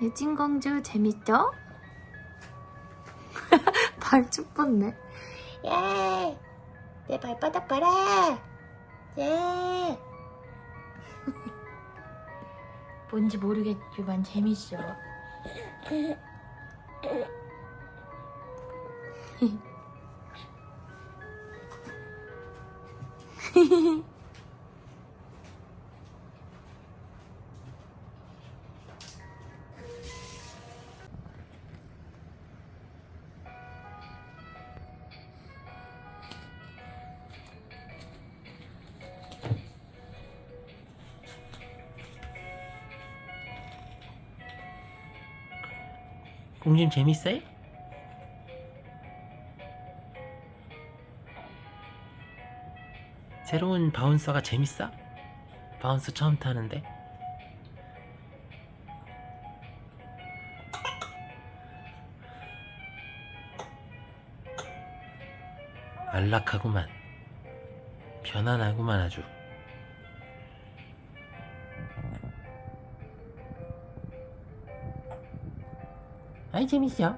유진 공주 재밌죠? 발쭉 뻗네. 예! 내 발바닥 봐라! 예! 뭔지 모르겠지만 재밌어. 공주님 재밌어요? 새로운 바운서가 재밌어? 바운서 처음 타는데? 안락하구만 편안하구만 아주 아이 재밌어?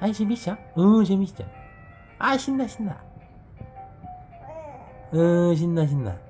아이 재밌어? 어 재밌어. 아 신나 신나. 어 신나 신나